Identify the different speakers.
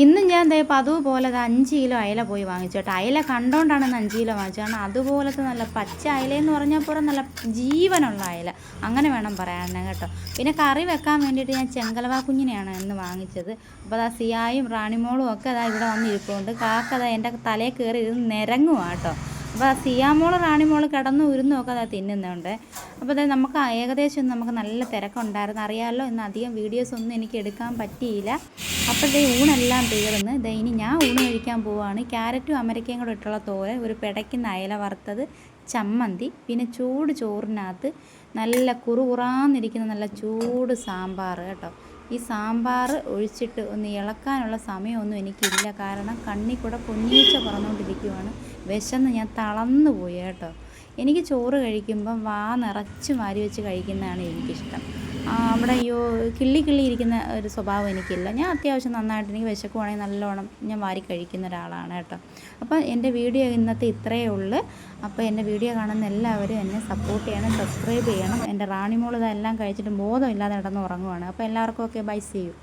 Speaker 1: ഇന്ന് ഞാൻ ദേ പതിവ് പോലെ അത് അഞ്ച് കിലോ അയല പോയി വാങ്ങിച്ചു കേട്ടോ. അയല കണ്ടോണ്ടാണ് ഇന്ന് അഞ്ച് കിലോ വാങ്ങിച്ചത്. കാരണം അതുപോലത്തെ നല്ല പച്ച അയലയെന്ന് പറഞ്ഞാൽ പോലും നല്ല ജീവനുള്ള അയല. അങ്ങനെ വേണം പറയാൻ കേട്ടോ. പിന്നെ കറി വെക്കാൻ വേണ്ടിയിട്ട് ഞാൻ ചെങ്കലവാ കുഞ്ഞിനെയാണ് ഇന്ന് വാങ്ങിച്ചത്. അപ്പോൾ അതാ സിയായും റാണിമോളും ഒക്കെ അതാ ഇവിടെ വന്നിരിപ്പുണ്ട്. കാക്കതാ എന്റെ തലയിൽ കയറി ഇരുന്ന് നിരങ്ങുവാ കേട്ടോ. അപ്പോൾ ആ സിയാമോൾ റാണിമോൾ കിടന്നു ഉരുന്നൊക്കെ അതാ തിന്നുന്നുണ്ട്. അപ്പോൾ അതായത് നമുക്ക് ഏകദേശം നമുക്ക് നല്ല തിരക്കുണ്ടായിരുന്നു. അറിയാമല്ലോ ഇന്ന് അധികം വീഡിയോസ് ഒന്നും എനിക്ക് എടുക്കാൻ പറ്റിയില്ല. അപ്പോഴത്തെ ഊണെല്ലാം തീർന്ന്. ഇതേ ഇനി ഞാൻ ഊണ് കഴിക്കാൻ പോവുകയാണ് ക്യാരറ്റും അമരക്കയും കൂടെ ഇട്ടുള്ള തോരൻ ഒരു പിടയ്ക്കുന്ന അയല വറുത്തത് ചമ്മന്തി പിന്നെ ചൂട് ചോറിനകത്ത് നല്ല കുറുകുറാന്നിരിക്കുന്ന നല്ല ചൂട് സാമ്പാർ കേട്ടോ. ഈ സാമ്പാർ ഒഴിച്ചിട്ട് ഒന്ന് ഇളക്കാനുള്ള സമയമൊന്നും എനിക്കില്ല. കാരണം കണ്ണിൽ കൂടെ പൊന്നീച്ച പറന്നുകൊണ്ടിരിക്കുവാണ്. വിശന്ന് ഞാൻ തളർന്നു പോയി കേട്ടോ. എനിക്ക് ചോറ് കഴിക്കുമ്പം വാ നിറച്ച് മാരി വെച്ച് കഴിക്കുന്നതാണ് എനിക്കിഷ്ടം. അവിടെ അയ്യോ കിള്ളി കിള്ളി ഇരിക്കുന്ന ഒരു സ്വഭാവം എനിക്കില്ല. ഞാൻ അത്യാവശ്യം നന്നായിട്ട് എനിക്ക് വിശക്കുവാണെങ്കിൽ നല്ലോണം ഞാൻ വാരി കഴിക്കുന്ന ഒരാളാണ് കേട്ടോ. അപ്പോൾ എന്റെ വീഡിയോ ഇന്നത്തെ ഇത്രയേ ഉള്ളൂ. അപ്പോൾ എന്റെ വീഡിയോ കാണുന്ന എല്ലാവരും എന്നെ സപ്പോർട്ട് ചെയ്യണം സബ്സ്ക്രൈബ് ചെയ്യണം. എന്റെ റാണിമോൾ ഇതെല്ലാം കഴിച്ചിട്ട് ബോധമില്ലാതെ കിടന്ന് ഉറങ്ങുവാണ്. അപ്പോൾ എല്ലാവർക്കും ഒക്കെ ബൈ സി യു